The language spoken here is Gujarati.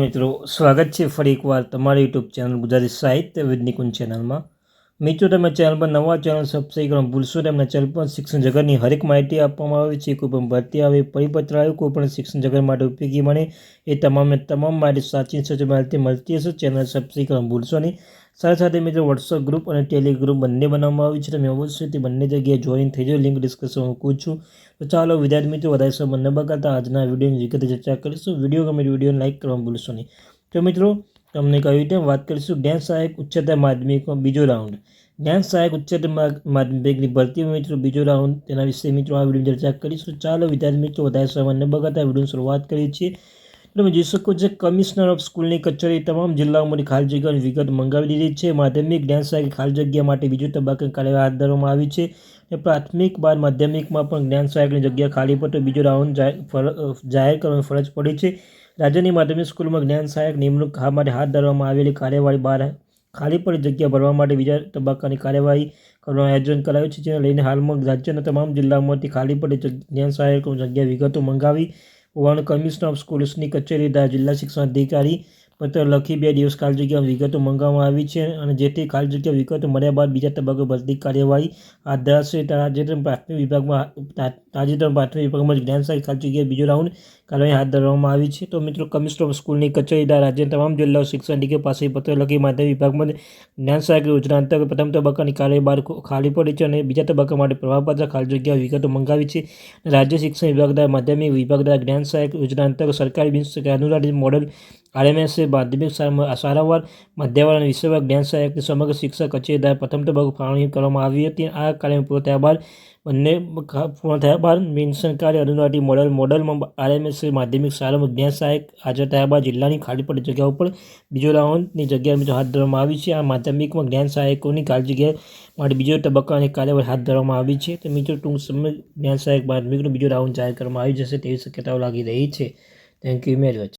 મિત્રો સ્વાગત છે ફરી એકવાર તમારા યુટ્યુબ ચેનલ ગુજરાતી સાહિત્ય વિદ નિકુંજ ચેનલમાં. મિત્રો તમે ચેનલ પર નવા ચેનલ સબસ્ક્રાઈબ કરવા ભૂલશો તેમના ચેનલ પર શિક્ષણ જગતની હરેક માહિતી આપવામાં આવે છે. કોઈ પણ ભરતી આવે, પરિપત્ર આવે, કોઈ પણ શિક્ષણ જગત માટે ઉપયોગી બને, એ તમામે તમામ માહિતી સાચી અને માહિતી મળતી હશે ચેનલ સબસ્ક્રાઈબ કરવા ભૂલશો નહીં. સાથે સાથે મિત્રો વોટ્સઅપ ગ્રુપ અને ટેલિગ્રુપ ગ્રુપ બંને બનાવવામાં આવ્યું છે. તમે અવશ્ય તે બંને જગ્યાએ જોઈન થઈ જાઓ. લિંક ડિસ્કશન મૂકું છું. તો ચાલો, વિદ્યાર્થી મિત્રો, વધારે સમય ન બગાડતા આજના વિડીયોની વિગતે ચર્ચા કરીશું. વીડિયો ગમે વિડીયોને લાઇક કરવા ભૂલશો નહીં. તો મિત્રો તમને કહ્યું તેમ વાત કરીશું? જ્ઞાન સહાયક ઉચ્ચતર માધ્યમિકમાં બીજો રાઉન્ડ જ્ઞાન સહાયક ઉચ્ચતર માધ્યમિકની ભરતી મિત્રો, બીજો રાઉન્ડ તેના વિશે મિત્રો આ વીડિયો ચર્ચા કરીશું. ચાલો વિદ્યાર્થી મિત્રો, વધારે સમય ન બગાડતા વિડીયોની શરૂઆત કરીએ છીએ. તમે જોઈ શકો છો, કમિશનર ઓફ સ્કૂલની કચેરી તમામ જિલ્લાઓમાંથી ખાલી જગ્યાની વિગત મંગાવી દીધી છે. માધ્યમિક જ્ઞાન સહાયક ખાલી જગ્યા માટે બીજો તબક્કે કાર્યવાહી હાથ ધરવામાં આવી છે. અને પ્રાથમિક બાદ માધ્યમિકમાં પણ જ્ઞાન સહાયકની જગ્યા ખાલી પડતો બીજો રાઉન્ડ જાહેર કરવાની ફરજ પડી છે. રાજ્યની માધ્યમિક સ્કૂલમાં જ્ઞાન સહાયક નિમણૂક માટે હાથ ધરવામાં આવેલી કાર્યવાહી બહાર ખાલી પડી જગ્યા ભરવા માટે બીજા તબક્કાની કાર્યવાહી કરવાનું આયોજન કરાયું છે, જેને લઈને હાલમાં રાજ્યના તમામ જિલ્લામાંથી ખાલી પડી જ્ઞાન સહાયકો જગ્યા વિગતો મંગાવી હોવાનું કમિશનર ઓફ સ્કૂલ્સની કચેરી જિલ્લા શિક્ષણ અધિકારી પત્ર લખી બે દિવસ ખાલી જગ્યા વિગતો મંગાવવામાં આવી છે અને જેથી ખાલી જગ્યા વિગતો મળ્યા બાદ બીજા તબક્કે ભરતી કાર્યવાહી હાથ ધરાશે. તાજેતર પ્રાથમિક વિભાગમાં તાજેતર પ્રાથમિક વિભાગમાં જ્ઞાન સહાયક ખાલી જગ્યાએ બીજો રાઉન્ડ કાર્યવાહી હાથ ધરવામાં આવી છે. તો મિત્રો કમિશનર ઓફ સ્કૂલની કચેરી દ્વારા રાજ્યના તમામ જિલ્લાઓ શિક્ષણ અધિકારી પાસે પત્ર લખી માધ્યમિક વિભાગમાં જ્ઞાન સહાયક યોજના અંતર્ગત પ્રથમ તબક્કાની કાર્યવાહી ખાલી પડી છે અને બીજા તબક્કા માટે પ્રમાણપત્ર ખાલી જગ્યા વિગતો મંગાવી છે. રાજ્ય શિક્ષણ વિભાગ દ્વારા માધ્યમિક વિભાગ દ્વારા જ્ઞાન સહાયક યોજના અંતર્ગત સરકારી બિન, સરકારી અનુદાનિત મોડલ આરએમએસ માધ્યમિક શાળા- સારાવાર મધ્યવાર અને વિશ્વભાગ જ્ઞાન સહાયકની સમગ્ર શિક્ષક કચેરી દ્વારા પ્રથમ તબક્કો ફાળવણી કરવામાં આવી હતી. આ કાર્ય પૂર્ણ થયા બાદ બંને પૂર્ણ થયા બાદ મિશન કાર્ય અનુદાનિત મોડલ, મોડલમાં આરએમએસ માધ્યમિક શાળામાં જ્ઞાન સહાયક હાજર થયા બાદ જિલ્લાની ખાલી પડી જગ્યાઓ પર બીજો રાઉન્ડની જગ્યા મિત્રો હાથ ધરવામાં આવી છે. આ માધ્યમિકમાં જ્ઞાન સહાયકોની ખાલી જગ્યા માટે બીજો તબક્કાની કાર્યવાહી હાથ ધરવામાં આવી છે. તો મિત્રો ટૂંક સમય જ્ઞાન સહાયક માધ્યમિકનો બીજો રાઉન્ડ જાહેર કરવામાં આવી જશે તેવી શક્યતાઓ લાગી રહી છે. Thank you very much